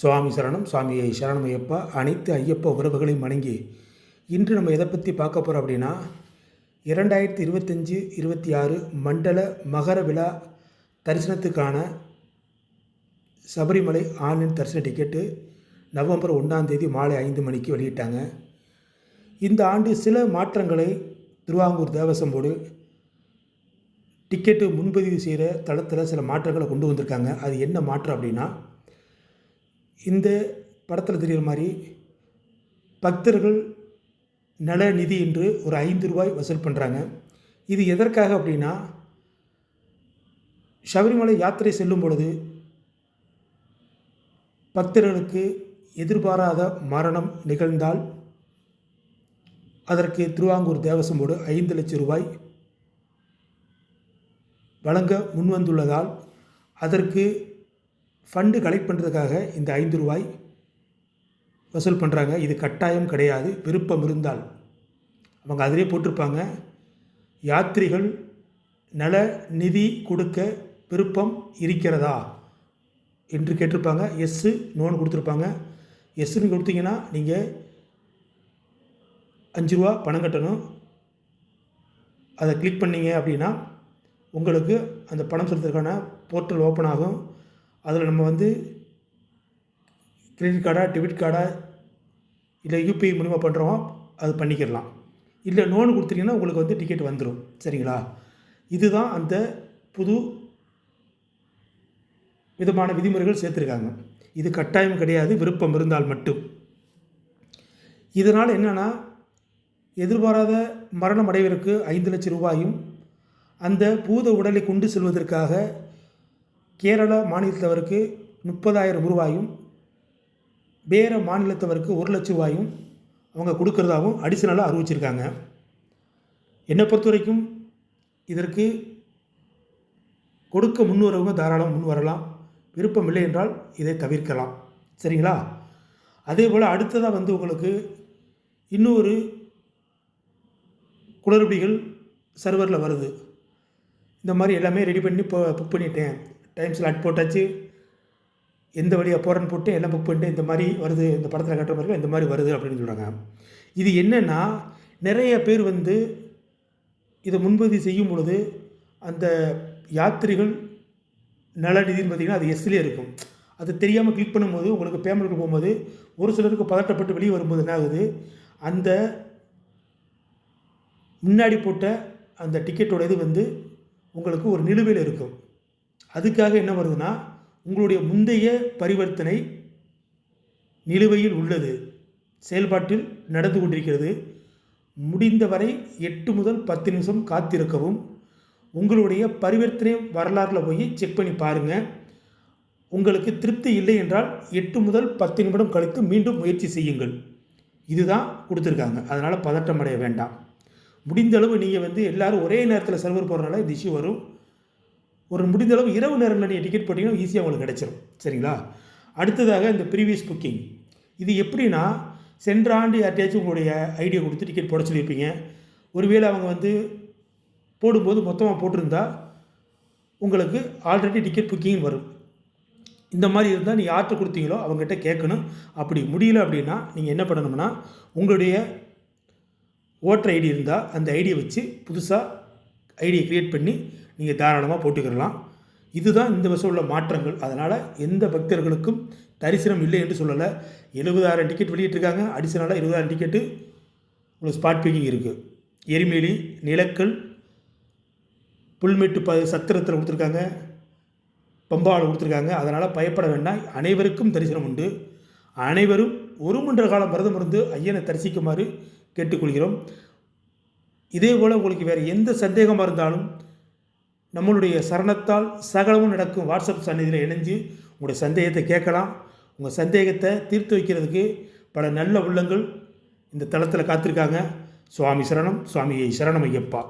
சுவாமி சரணம் சுவாமியை சரணம் ஐயப்பா. அனைத்து ஐயப்ப உறவுகளையும் வணங்கி இன்று நம்ம எதை பற்றி பார்க்க போகிறோம் அப்படின்னா இரண்டாயிரத்தி இருபத்தஞ்சி இருபத்தி ஆறு மண்டல மகர விழா தரிசனத்துக்கான சபரிமலை ஆன்லைன் தரிசன டிக்கெட்டு நவம்பர் ஒன்றாம் தேதி மாலை ஐந்து மணிக்கு வெளியிட்டாங்க. இந்த ஆண்டு சில மாற்றங்களை திருவாங்கூர் தேவசம் போர்டு டிக்கெட்டு முன்பதிவு செய்கிற தளத்தில் சில மாற்றங்களை கொண்டு வந்திருக்காங்க. அது என்ன மாற்றம் அப்படின்னா இந்த படத்தில் தெரிகிற மாதிரி பக்தர்கள் நல நிதி என்று ஒரு ஐந்து ரூபாய் வசூல் பண்ணுறாங்க இது எதற்காக அப்படின்னா சபரிமலை யாத்திரை செல்லும் பொழுது பக்தர்களுக்கு எதிர்பாராத மரணம் நிகழ்ந்தால் அதற்கு திருவாங்கூர் தேவசம் போர்டு ஐந்து லட்சம் ரூபாய் வழங்க முன்வந்துள்ளதால் அதற்கு ஃபண்டு கலெக்ட் பண்ணுறதுக்காக இந்த ஐந்து ரூபாய் வசூல் பண்ணுறாங்க இது கட்டாயம் கிடையாது. விருப்பம் இருந்தால். அவங்க அதிலே போட்டிருப்பாங்க. யாத்திரிகள் நல நிதி கொடுக்க விருப்பம் இருக்கிறதா என்று கேட்டிருப்பாங்க. எஸ்ஸு நோன் கொடுத்துருப்பாங்க. எஸ்ஸுன்னு கொடுத்தீங்கன்னா நீங்கள் அஞ்சு ரூபா பணம் கட்டணும். அதை கிளிக் பண்ணீங்க அப்படின்னா உங்களுக்கு அந்த பணம் செலுத்துறதுக்கான போர்ட்டல் ஓப்பன் ஆகும். அதில் நம்ம வந்து கிரெடிட் கார்டா டெபிட் கார்டா இல்லை யூபிஐ மூலிமா பண்ணுறோம் அது பண்ணிக்கிடலாம். இல்லை லோன் கொடுத்தீங்கன்னா உங்களுக்கு வந்து டிக்கெட் வந்துடும் சரிங்களா? இதுதான் அந்த புது விதமான விதிமுறைகள் சேர்த்துருக்காங்க. இது கட்டாயம் கிடையாது விருப்பம் இருந்தால் மட்டும். இதனால் என்னென்னா எதிர்பாராத மரணம் அடைவதற்கு ஐந்து லட்சம் ரூபாயும் அந்த பூத உடலை கொண்டு செல்வதற்காக கேரள மாநிலத்தவருக்கு முப்பதாயிரம் ரூபாயும் வேறு மாநிலத்தவருக்கு ஒரு லட்ச ரூபாயும் அவங்க கொடுக்குறதாகவும் அடிஷனலாக அறிவிச்சிருக்காங்க. என்னை பொறுத்த வரைக்கும் இதற்கு கொடுக்க முன்வரவங்க தாராளம் முன் வரலாம் விருப்பம் இல்லை என்றால் இதை தவிர்க்கலாம். சரிங்களா? அதே போல் அடுத்ததாக வந்து உங்களுக்கு இன்னொரு குளறுபடிகள் சர்வரில் வருது. இந்த மாதிரி எல்லாமே ரெடி பண்ணி இப்போ புக் பண்ணிட்டேன். டைம் ஸ்லாட் போட்டாச்சு. எந்த வழியாக போகிறேன்னு போட்டு எல்லாம் புக் பண்ணிட்டு இந்த மாதிரி வருது இந்த படத்தில் கட்டுற மாதிரி இந்த மாதிரி வருது அப்படின்னு சொல்கிறாங்க இது என்னென்னா நிறைய பேர் வந்து இதை முன்பதிவு செய்யும் பொழுது அந்த யாத்திரிகள் நலநிதின்னு பார்த்திங்கன்னா அது எஸ்லேயே இருக்கும். அது தெரியாமல் கிளிக் பண்ணும்போது உங்களுக்கு பேமெண்ட் போகும்போது ஒரு சிலருக்கு பதட்டப்பட்டு வெளியே வரும்போது என்ன ஆகுது? அந்த முன்னாடி போட்ட அந்த டிக்கெட்டோட இது வந்து உங்களுக்கு ஒரு நிலுவையில் இருக்கும். அதுக்காக என்ன வருதுன்னா உங்களுடைய முந்தைய பரிவர்த்தனை நிலுவையில் உள்ளது. செயல்பாட்டில் நடந்து கொண்டிருக்கிறது. முடிந்தவரை எட்டு முதல் பத்து நிமிஷம் காத்திருக்கவும். உங்களுடைய பரிவர்த்தனை வரலாறில் போய் செக் பண்ணி பாருங்கள் உங்களுக்கு திருப்தி இல்லை என்றால் எட்டு முதல் பத்து நிமிடம் கழித்து மீண்டும் முயற்சி செய்யுங்கள். இதுதான் கொடுத்துருக்காங்க. அதனால் பதட்டம் அடைய வேண்டாம். முடிந்த அளவு நீங்கள் வந்து எல்லோரும் ஒரே நேரத்தில் சர்வர் போகிறனால இந்த இஷ்யூ வரும். ஒரு முடிந்த அளவு இரவு நேரங்களில் நீங்கள் டிக்கெட் போட்டிங்கன்னா ஈஸியாக உங்களுக்கு கிடச்சிரும். சரிங்களா? அடுத்ததாக இந்த ப்ரீவியஸ் புக்கிங் இது எப்படின்னா சென்ற ஆண்டு யார்ட்டையாச்சும் உங்களுடைய ஐடியா கொடுத்து டிக்கெட் போட சொல்லியிருப்பீங்க. ஒருவேளை அவங்க வந்து போடும்போது மொத்தமாக போட்டிருந்தா உங்களுக்கு ஆல்ரெடி டிக்கெட் புக்கிங் வரும். இந்த மாதிரி இருந்தால் நீ யார்கிட்ட கொடுத்தீங்களோ அவங்ககிட்ட கேட்கணும். அப்படி முடியல அப்படின்னா நீங்கள் என்ன பண்ணணும்னா உங்களுடைய ஓட்டர் ஐடி இருந்தால் அந்த ஐடியை வச்சு புதுசாக ஐடியை க்ரியேட் பண்ணி நீங்கள் தாராளமாக போட்டுக்கிடலாம். இதுதான் இந்த வருஷம் உள்ள மாற்றங்கள். அதனால் எந்த பக்தர்களுக்கும் தரிசனம் இல்லை என்று சொல்லலை. எழுபதாயிரம் டிக்கெட் வெளியிட்டிருக்காங்க. அடிஷனலாக இருபதாயிரம் டிக்கெட்டு உங்களுக்கு ஸ்பாட் பிக்கிங் இருக்குது எரிமேலி நிலக்கல் புல்மெட்டு ப சத்திரத்தில் கொடுத்துருக்காங்க. பம்பாவில் கொடுத்துருக்காங்க. அதனால் பயப்பட வேண்டாம். அனைவருக்கும் தரிசனம் உண்டு. அனைவரும் ஒரு மன்ற காலம் விரதம் இருந்து ஐயனை தரிசிக்குமாறு கேட்டுக்கொள்கிறோம். இதே போல் உங்களுக்கு வேறு எந்த சந்தேகமாக இருந்தாலும் நம்மளுடைய சரணத்தால் சகலமும் நடக்கும் வாட்ஸ்அப் சந்நிதியில் இணைஞ்சு உங்களுடைய சந்தேகத்தை கேட்கலாம். உங்கள் சந்தேகத்தை தீர்த்து வைக்கிறதுக்கு பல நல்ல உள்ளங்கள் இந்த தளத்தில் காத்திருக்காங்க. சுவாமி சரணம் சுவாமியை சரணம் ஐயப்பா